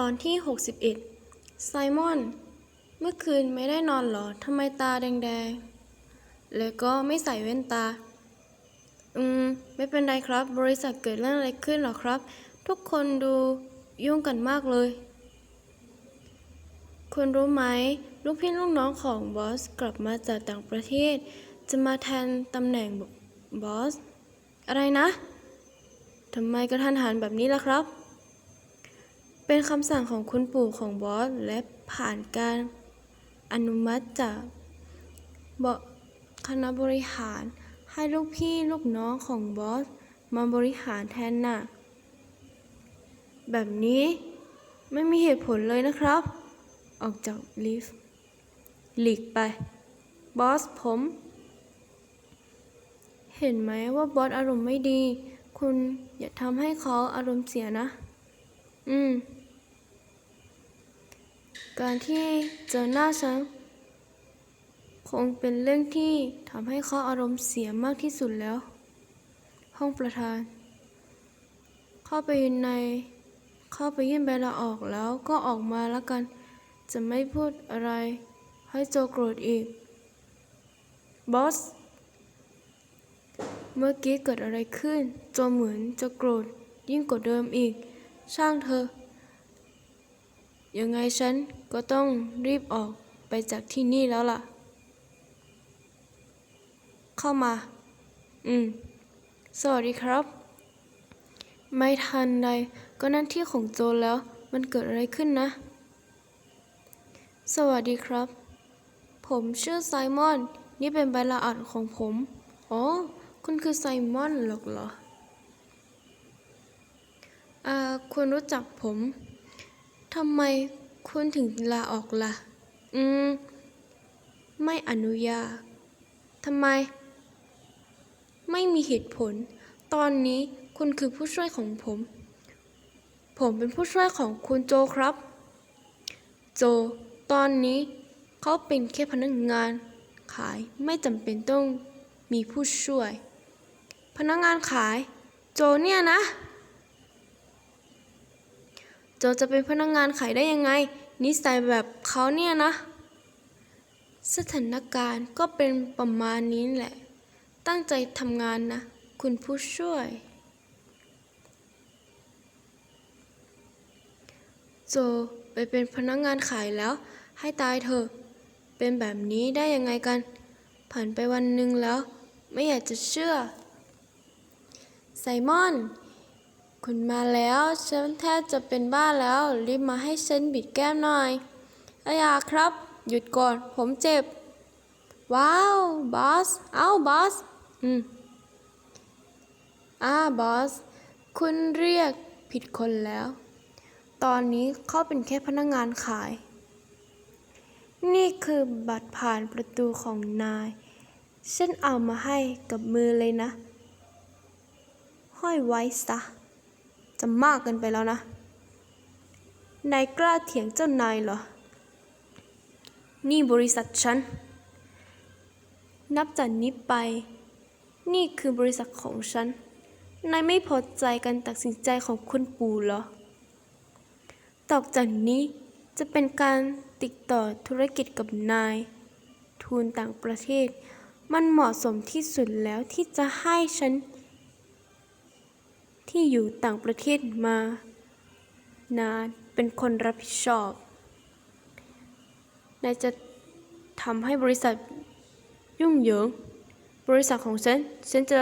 ตอนที่ 61 ไซมอน เมื่อคืนไม่ได้นอนเหรอ ทำไมตาแดงๆ แล้วก็ไม่ใส่แว่นตา อืม ไม่เป็นไรครับ บริษัทเกิดเรื่องอะไรขึ้นหรอครับ ทุกคนดูยุ่งกันมากเลย คุณรู้ไหม ลูกพี่ลูกน้องของบอสกลับมาจากต่างประเทศ จะมาแทนตำแหน่งบอส อะไรนะ ทำไมกระทันหันแบบนี้ล่ะครับ เป็นคำสั่งของคุณปู่ของบอส และผ่านการอนุมัติจากบคณะบริหารให้ลูกพี่ลูกน้องของบอส มาบริหารแทนน่ะ แบบนี้ไม่มีเหตุผลเลยนะครับ ออกจากลิฟต์หลีกไป บอสผม เห็นไหมว่าบอสอารมณ์ไม่ดี คุณอย่าทำให้เขาอารมณ์เสียนะ อืม การที่เจอหน้าฉัน คงเป็นเรื่องที่ทำให้เขาอารมณ์เสียมากที่สุดแล้ว ห้องประธาน เข้าไปใน เข้าไปยื่นใบลาออกแล้วก็ออกมาแล้วกัน จะไม่พูดอะไร ให้โจโกรธอีก บอส เมื่อกี้เกิดอะไรขึ้น โจเหมือนจะโกรธยิ่งกว่าเดิมอีก ช่างเธอ ยังไงฉันก็ต้องรีบออกไปจากที่นี่แล้วล่ะ เข้ามา อืม สวัสดีครับ ไม่ทันใดก็นั่นที่ของโจแล้ว มันเกิดอะไรขึ้นนะ สวัสดีครับ ผมชื่อไซมอน นี่เป็นใบลาออกของผม อ๋อ คุณคือไซมอนหรอกเหรอ อ่า คุณรู้จักผม ทำไมคุณถึงลาออกล่ะ อืม ไม่อนุญาตทำไม ไม่มีเหตุผล ตอนนี้คุณคือผู้ช่วยของผม ผมเป็นผู้ช่วยของคุณโจครับ โจ ตอนนี้เขาเป็นแค่พนักงานขายไม่จำเป็นต้องมีผู้ช่วย พนักงานขาย โจเนี่ยนะ โจจะเป็นพนักงานขายได้ยังไง นิสัยแบบเขาเนี่ยนะ สถานการณ์ก็เป็นประมาณนี้แหละ ตั้งใจทำงานนะ คุณผู้ช่วย โจไปเป็นพนักงานขายแล้ว ให้ตายเถอะ เป็นแบบนี้ได้ยังไงกัน ผ่านไปวันหนึ่งแล้ว ไม่อยากจะเชื่อ ไซมอน คุณมาแล้ว ฉันแทบจะเป็นบ้าแล้ว รีบมาให้ฉันบิดแก้มหน่อยอายาครับ หยุดก่อน ผมเจ็บ ว้าว บอส เอ้า บอส อืมอ่าบอส คุณเรียกผิดคนแล้ว ตอนนี้เขาเป็นแค่พนักงานขาย นี่คือบัตรผ่านประตูของนาย ฉันเอามาให้กับมือเลยนะ ห้อยไว้ซะ จะมากเกินไปแล้วนะ นายกล้าเถียงเจ้านายเหรอ นี่บริษัทฉัน นับจากนี้ไป นี่คือบริษัทของฉัน นายไม่พอใจการตัดสินใจของคุณปู่เหรอ ต่อจากนี้จะเป็นการติดต่อธุรกิจกับนาย ทุนต่างประเทศ มันเหมาะสมที่สุดแล้วที่จะให้ฉัน ที่อยู่ต่างประเทศมา นานเป็นคนรับผิดชอบนายจะทำให้บริษัทยุ่งเหยิง บริษัทของฉัน ฉันจะ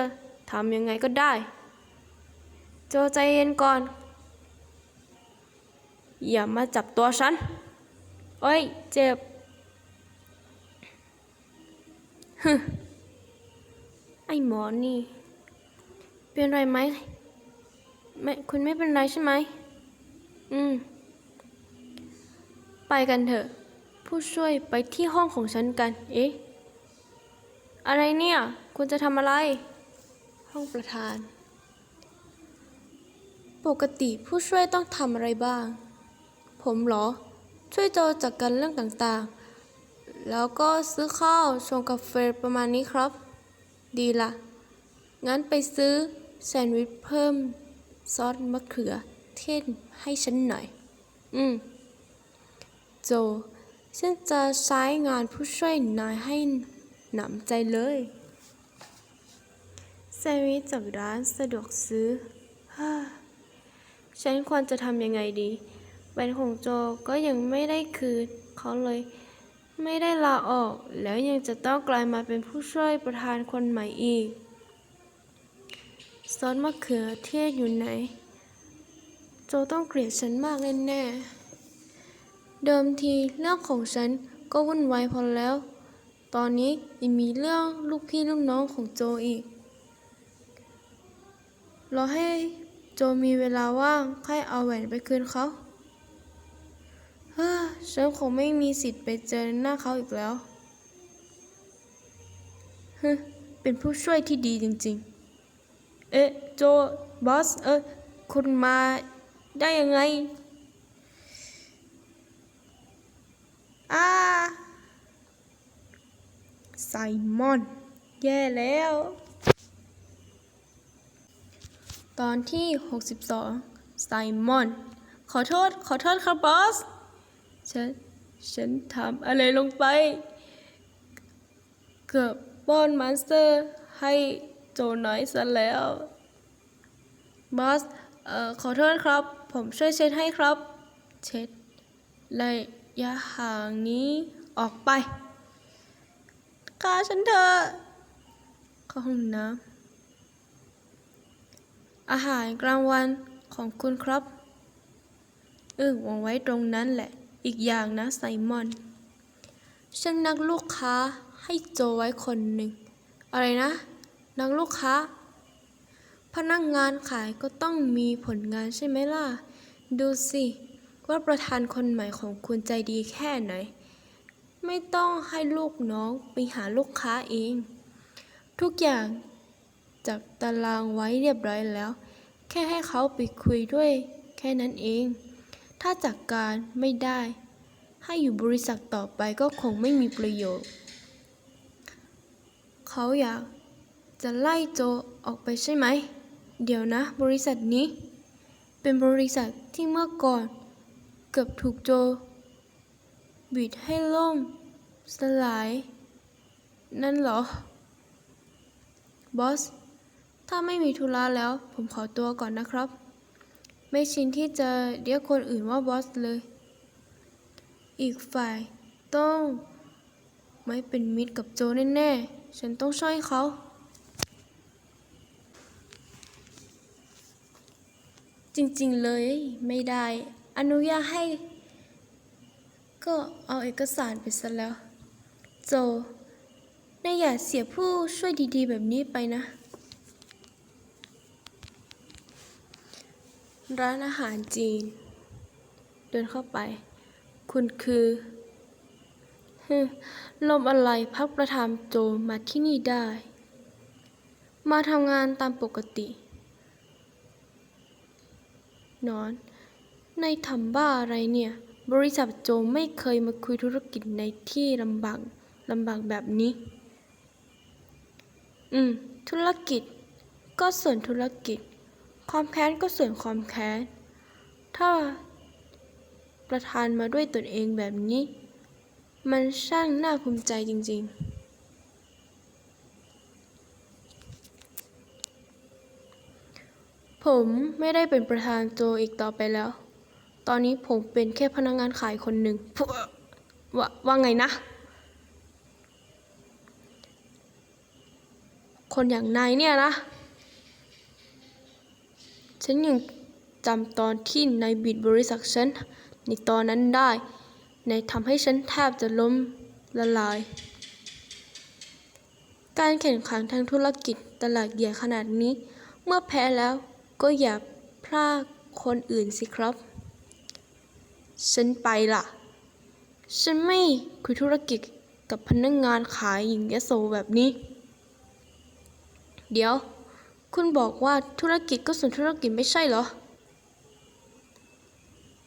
ทำยังไงก็ได้จใจเย็นก่อน อย่ามาจับตัวฉันเอ้ย เจ็บฮึไอหมอนี่ เป็นไรไหม ไม่คุณไม่เป็นไรใช่ไหม อืม ไปกันเถอะ ผู้ช่วยไปที่ห้องของฉันกัน เอ๊ะ อะไรเนี่ย คุณจะทำอะไร ห้องประธาน ปกติผู้ช่วยต้องทำอะไรบ้าง ผมเหรอ ช่วยโจจัดการเรื่องต่างๆ แล้วก็ซื้อข้าวชงกาแฟประมาณนี้ครับ ดีละ งั้นไปซื้อแซนด์วิชเพิ่ม ซอสมะเขือเทศให้ฉันหน่อย อืม โจ ฉันจะใช้งานผู้ช่วยนายให้หนำใจเลยแซนด์วิชจากร้านสะดวกซื้อฉันควรจะทำยังไงดีแบนของโจก็ยังไม่ได้คืนเขาเลย ไม่ได้ลาออก แล้วยังจะต้องกลายมาเป็นผู้ช่วยประธานคนใหม่อีก อสมะเขือเทศอยู่ไหน โจต้องเกลียดฉันมากแน่ๆ เดิมทีเรื่องของฉันก็วุ่นวายพอแล้ว ตอนนี้ยังมีเรื่องลูกพี่ลูกน้องของโจอีก รอให้โจมีเวลาว่างค่อยเอาแหวนไปคืนเขา เฮ้อฉันคงไม่มีสิทธิ์ไปเจอหน้าเขาอีกแล้ว ฮึ เป็นผู้ช่วยที่ดีจริงๆ เอ๊ะโจบอส เออคุณมาได้ยังไงอาไซมอน แย่แล้ว ตอนที่ 62 ไซมอน ขอโทษ ขอโทษครับบอส ฉัน ฉันทำอะไรลงไป เกือบป้อนมอนสเตอร์ให้ โจน้อยซะแล้วบอสเอ่อขอโทษครับ ผมช่วยเช็ดให้ครับ เช็ดระยะห่างนี้ออกไปฆ่าฉันเถอะเข้าห้องน้ำอาหารกลางวันของคุณครับ เออวางไว้ตรงนั้นแหละ อีกอย่างนะไซมอนฉันนักลูกค้าให้โจไว้คนหนึ่ง อะไรนะ นักลูกค้า พนักงานขายก็ต้องมีผลงานใช่ไหมล่ะ ดูสิ ว่าประธานคนใหม่ของคุณใจดีแค่ไหน ไม่ต้องให้ลูกน้องไปหาลูกค้าเอง ทุกอย่างจัดตารางไว้เรียบร้อยแล้ว แค่ให้เขาไปคุยด้วย แค่นั้นเอง ถ้าจัดกการไม่ได้ ให้อยู่บริษัทต่อไปก็คงไม่มีประโยชน์ เขาอยาก จะไล่โจออกไปใช่ไหม เดี๋ยวนะ บริษัทนี้ เป็นบริษัทที่เมื่อก่อน เกือบถูกโจ บิดให้ล่ม สลาย นั่นเหรอ บอส ถ้าไม่มีธุระแล้ว ผมขอตัวก่อนนะครับ ไม่ชินที่จะเรียกคนอื่นว่าบอสเลย อีกฝ่ายต้อง ไม่เป็นมิตรกับโจแน่ๆ ฉันต้องช่วยเขา จริงๆเลยไม่ได้ อนุญาตให้ ก็เอาเอกสารไปซะแล้ว โจนายอย่าเสียผู้ช่วยดีๆ แบบนี้ไปนะ ร้านอาหารจีน เดินเข้าไป คุณคือลมอะไรพักประธานโจมาที่นี่ได้ มาทำงานตามปกติ นอนในทำบ้าอะไรเนี่ย บริษัทโจไม่เคยมาคุยธุรกิจในที่ลำบากลำบากแบบนี้ อืม ธุรกิจ ก็ส่วนธุรกิจ ความแค้นก็ส่วนความแค้น ถ้าประธานมาด้วยตนเองแบบนี้ มันช่างน่าภูมิใจจริง ๆ ผมไม่ได้เป็นประธานโจอีกต่อไปแล้ว ตอนนี้ผมเป็นแค่พนักงานขายคนหนึ่งวว่าว่าไงนะ คนอย่างนายเนี่ยนะ ฉันยังจำตอนที่นายบิดบริษัทฉันในตอนนั้นได้ นายทำให้ฉันแทบจะล้มละลาย การแข่งขันทางธุรกิจตลาดใหญ่ขนาดนี้ เมื่อแพ้แล้ว ก็อย่าพลาดคนอื่นสิครับ ฉันไปล่ะ ฉันไม่คุยธุรกิจกับพนักงงานขายหญิงยโสแบบนี้ เดี๋ยว คุณบอกว่าธุรกิจก็ส่วนธุรกิจไม่ใช่เหรอ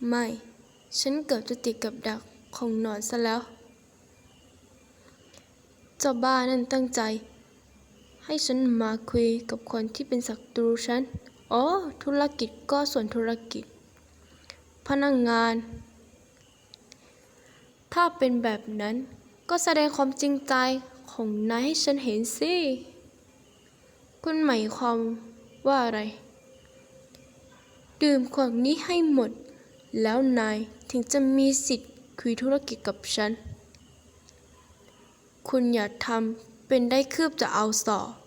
ไม่ ฉันเกือบจะติดกับดักของหนอนซะแล้ว เจ้าบ้านั่นตั้งใจ ให้ฉันมาคุยกับคนที่เป็นศัตรูฉัน อ๋อ ธุรกิจก็ส่วนธุรกิจ พนักงงาน ถ้าเป็นแบบนั้นก็แสดงความจริงใจของนายให้ฉันเห็นสิ คุณหมายความว่าอะไร ดื่มขวดนี้ให้หมด แล้วนายถึงจะมีสิทธิ์คุยธุรกิจกับฉัน คุณอย่าทำเป็นได้คืบจะเอาสอบ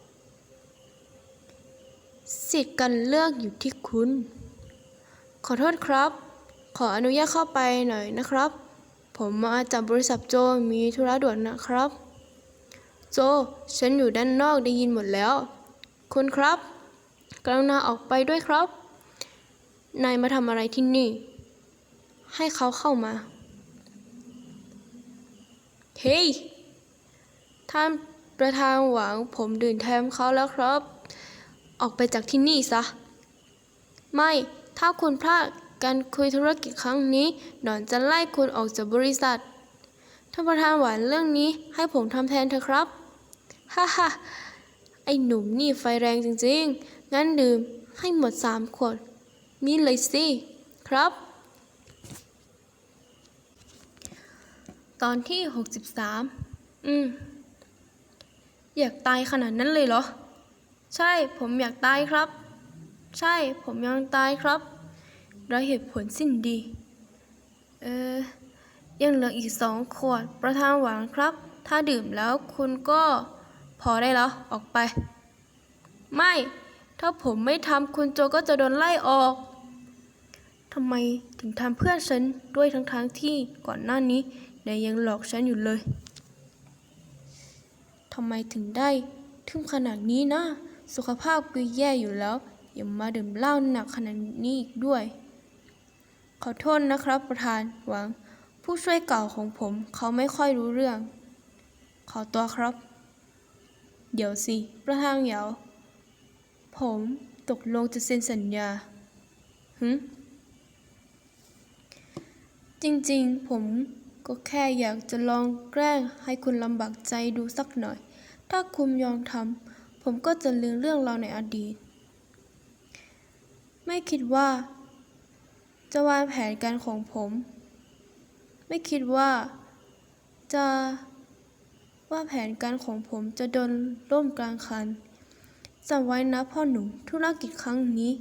สิทธิ์การเลือกอยู่ที่คุณ ขอโทษครับ ขออนุญาตเข้าไปหน่อยนะครับ ผมมาจากบริษัทโจมีธุระด่วนนะครับ โจ ฉันอยู่ด้านนอกได้ยินหมดแล้ว คุณครับกรุณาออกไปด้วยครับ นายมาทำอะไรที่นี่ ให้เขาเข้ามา เฮ้ย ท่านประธานหวังผมดื่มแทมเขาแล้วครับ ออกไปจากที่นี่ซะ ไม่ ถ้าคุณพลาดการคุยธุรกิจครั้งนี้หนอนจะไล่คุณออกจากบริษัท ท่านประธานหวานเรื่องนี้ให้ผมทำแทนเถอะครับ ฮ่าฮ่าไอ้หนุ่มนี่ไฟแรงจริงๆ งั้นดื่มให้หมดสามขวด มีเลยสิ ครับ ตอนที่ 63 อืม อยากตายขนาดนั้นเลยเหรอ ใช่ผมอยากตายครับ ใช่ผมยังตายครับไร้เหตุผลสิ้นดี เออ ยังเหลืออีกสองขวดประธานหวังครับ ถ้าดื่มแล้วคุณก็พอได้แล้วออกไป ไม่ ถ้าผมไม่ทำคุณโจก็จะโดนไล่ออกทำไมถึงทำเพื่อนฉันด้วยทั้งๆทที่ก่อนหน้านี้นายยังหลอกฉันอยู่เลยทำไมถึงได้ถึงขนาดนี้นะ สุขภาพก็แย่อยู่แล้ว อย่ามาดื่มเหล้าหนักขนาดนี้อีกด้วย ขอโทษนะครับ ประธานหวัง ผู้ช่วยเก่าของผมเขาไม่ค่อยรู้เรื่อง ขอตัวครับ เดี๋ยวสิ ประธานเหยาผมตกลงจะเซ็นสัญญาหึจริงๆ ผมก็แค่อยากจะลองแกล้งให้คุณลำบากใจดูสักหน่อย ถ้าคุณยอมทำ ผมก็จะลืมเรื่องราวในอดีต ไม่คิดว่า จะวางแผนการของผม ไม่คิดว่า จะว่าแผนการของผมจะโดนร่มกลางคันจำไว้นะพ่อหนุ่มธุรกิจครั้งนี้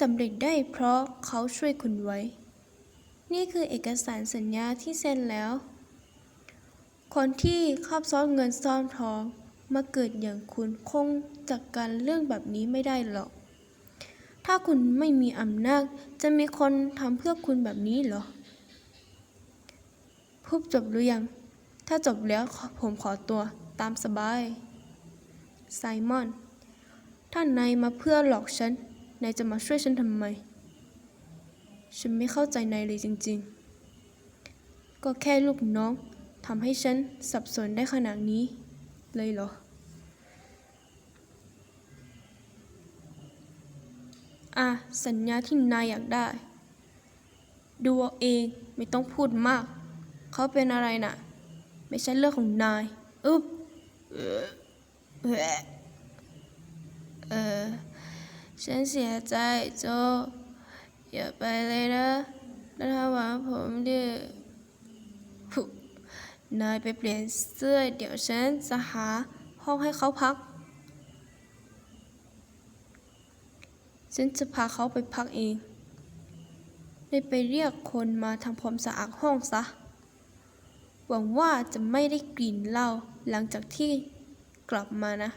สำเร็จได้เพราะเขาช่วยคุณไว้ นี่คือเอกสารสัญญาที่เซ็นแล้ว คนที่ครอบซ้อนเงินซ่อนทอง มาเกิดอย่างคุณคงจัดกการเรื่องแบบนี้ไม่ได้หรอก ถ้าคุณไม่มีอำนาจจะมีคนทำเพื่อคุณแบบนี้หรอพูดจบหรือยัง ถ้าจบแล้วผมขอตัวตามสบาย ไซมอนถ้านายมาเพื่อหลอกฉัน นายจะมาช่วยฉันทำไม ฉันไม่เข้าใจนายเลยจริงๆ ก็แค่ลูกน้องทำให้ฉันสับสนได้ขนาดนี้ เลยเหรอ อะ สัญญาที่นายอยากได้ ดูเอาเองไม่ต้องพูดมาก เขาเป็นอะไรน่ะ ไม่ใช่เรื่องของนายอึ๊บเออเออฉันเสียใจโจ อย่าไปเลยนะแล้วถ้าหวังผมดิหุนายไปเปลี่ยนเสื้อ เดี๋ยวฉันจะหาห้องให้เขาพัก ฉันจะพาเขาไปพักเองได้ไปเรียกคนมาทำความสะอาดห้องซะ หวังว่าจะไม่ได้กลิ่นเหล้าหลังจากที่กลับมานะ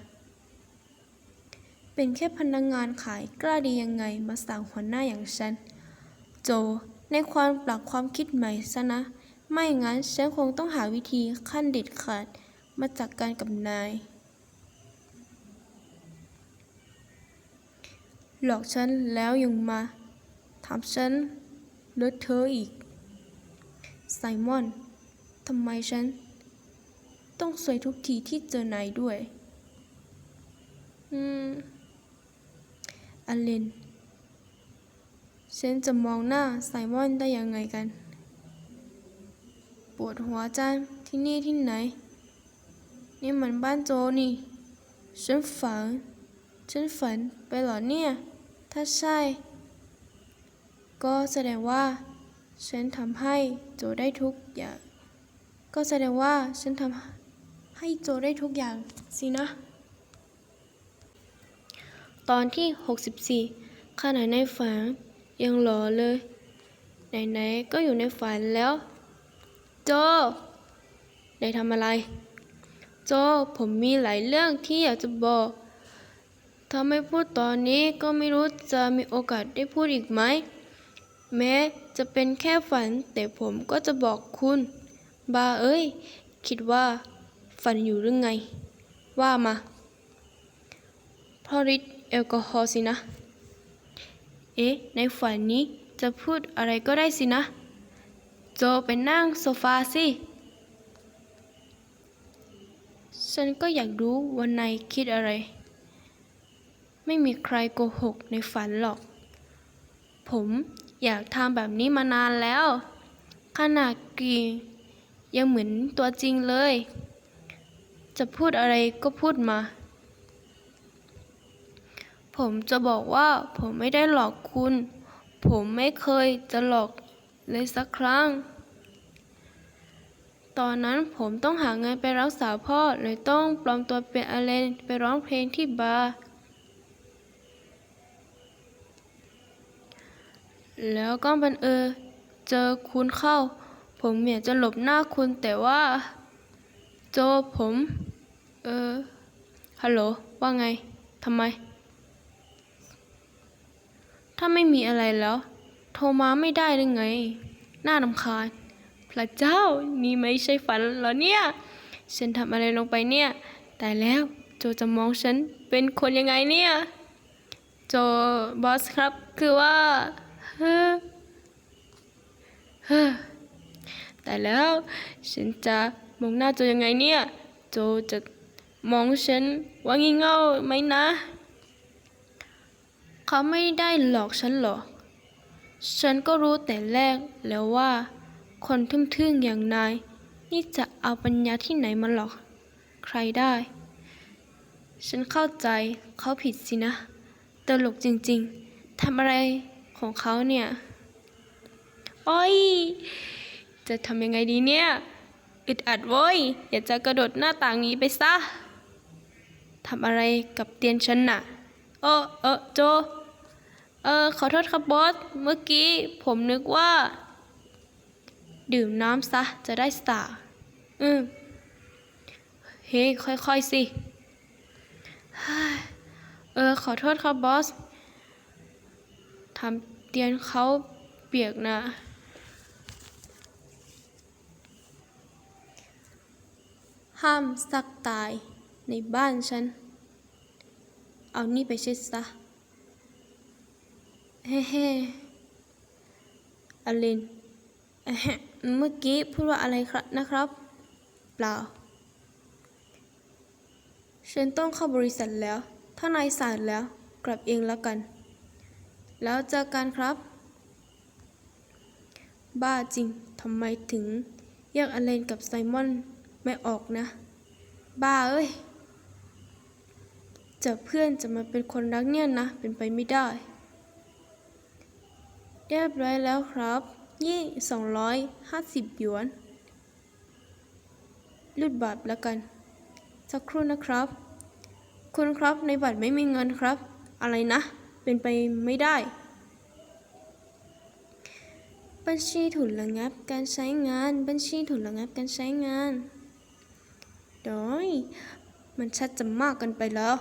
เป็นแค่พนักงงานขายกล้าดียังไงมาสั่งหัวหน้าอย่างฉัน โจ ในความปรับความคิดใหม่ซะนะ ไม่งั้นฉันคงต้องหาวิธีขั้นเด็ดขาดมาจัดกการกับนาย หลอกฉันแล้วยังมาถามฉันเลอะเทออีก ไซมอน ทำไมฉัน ต้องสวยทุกทีที่เจอนายด้วย อืมอเลน ฉันจะมองหน้าไซมอนได้ยังไงกัน ปวดหัวจังที่นี่ที่ไหน นี่มันบ้านโจนี่ ฉันฝัน ฉันฝันไปเหรอเนี่ย ถ้าใช่ ก็แสดงว่า ฉันทำให้โจได้ทุกอย่าง ก็แสดงว่าฉันทำให้โจได้ทุกอย่างสินะ ตอนที่ 64ขณะในฝันยังหลอเลย ไหนๆ ก็อยู่ในฝันแล้ว โจได้ทำอะไร โจผมมีหลายเรื่องที่อยากจะบอก ถ้าไม่พูดตอนนี้ก็ไม่รู้จะมีโอกาสได้พูดอีกไหม แม้จะเป็นแค่ฝัน แต่ผมก็จะบอกคุณ บาเอ้ย คิดว่า ฝันอยู่หรือไง ว่ามาเพราะฤทธิ์แอลกอฮอล์สินะ เอ๊ะ ในฝันนี้จะพูดอะไรก็ได้สินะ โจไปนั่งโซฟาสิ ฉันก็อยากรู้ว่านายคิดอะไร ไม่มีใครโกหกในฝันหรอก ผมอยากทำแบบนี้มานานแล้ว ขนาดกรียังเหมือนตัวจริงเลย จะพูดอะไรก็พูดมา ผมจะบอกว่าผมไม่ได้หลอกคุณ ผมไม่เคยจะหลอกเลยสักครั้ง ตอนนั้นผมต้องหาเงินไปรักษาพ่อเลยต้องปลอมตัวเป็นอเลนไปร้องเพลงที่บาร์ แล้วก็บังเออเจอคุณเข้า ผมอยากจะหลบหน้าคุณแต่ว่า โจผม เออ ฮัลโหล ว่าไง ทำไม ถ้าไม่มีอะไรแล้ว โทรมาไม่ได้หรือไง น่ารำคาญ พระเจ้า นี่ไม่ใช่ฝันเหรอเนี่ย ฉันทำอะไรลงไปเนี่ยแต่แล้ว โจจะมองฉันเป็นคนยังไงเนี่ย โจบอสครับ คือว่า แต่แล้วฉันจะมองหน้าโจยังไงเนี่ย โจจะมองฉันว่างี่เง่าไหมนะ เขาไม่ได้หลอกฉันหรอก ฉันก็รู้แต่แรกแล้วว่า คนทึ่งๆอย่างนาย นี่จะเอาปัญญาที่ไหนมาหลอก ใครได้ ฉันเข้าใจเขาผิดสินะตลกจริงๆทำอะไร ของเขาเนี่ยโอ้ย จะทำยังไงดีเนี่ยอึดอัดโว้ย อยากจะกระโดดหน้าต่างนี้ไปซะทำอะไรกับเตียนฉันน่ะ เออเออโจ เออ ขอโทษครับบอส เมื่อกี้ผมนึกว่า ดื่มน้ำซะจะได้สตาร์อืม เฮ้ ค่อยๆสิ เออ ขอโทษครับบอส ทำเตียนเขาเปียกนะห้ามสักตายในบ้านฉัน เอานี่ไปเช็ดซะ เฮ้เฮ้อลิน เมื่อกี้พูดว่าอะไรครับนะครับ เปล่า ฉันต้องเข้าบริษัทแล้ว ถ้านายสายแล้ว กลับเองแล้วกัน แล้วเจอกันครับ บ้าจริงทำไมถึงแยกอเลนกับไซมอนไม่ออกนะ บ้าเอ้ยเจอเพื่อนจะมาเป็นคนรักเนี่ยนะ เป็นไปไม่ได้เรียบร้อยแล้วครับ ยี่สองร้อยห้าสิบหยวนรูดบัตรแล้วกัน สักครู่นะครับ คุณครับในบัตรไม่มีเงินครับ อะไรนะ เป็นไปไม่ได้ บัญชีถูกระงับการใช้งาน บัญชีถูกระงับการใช้งานโดยมันชัดจะมากเกันไปแล้ว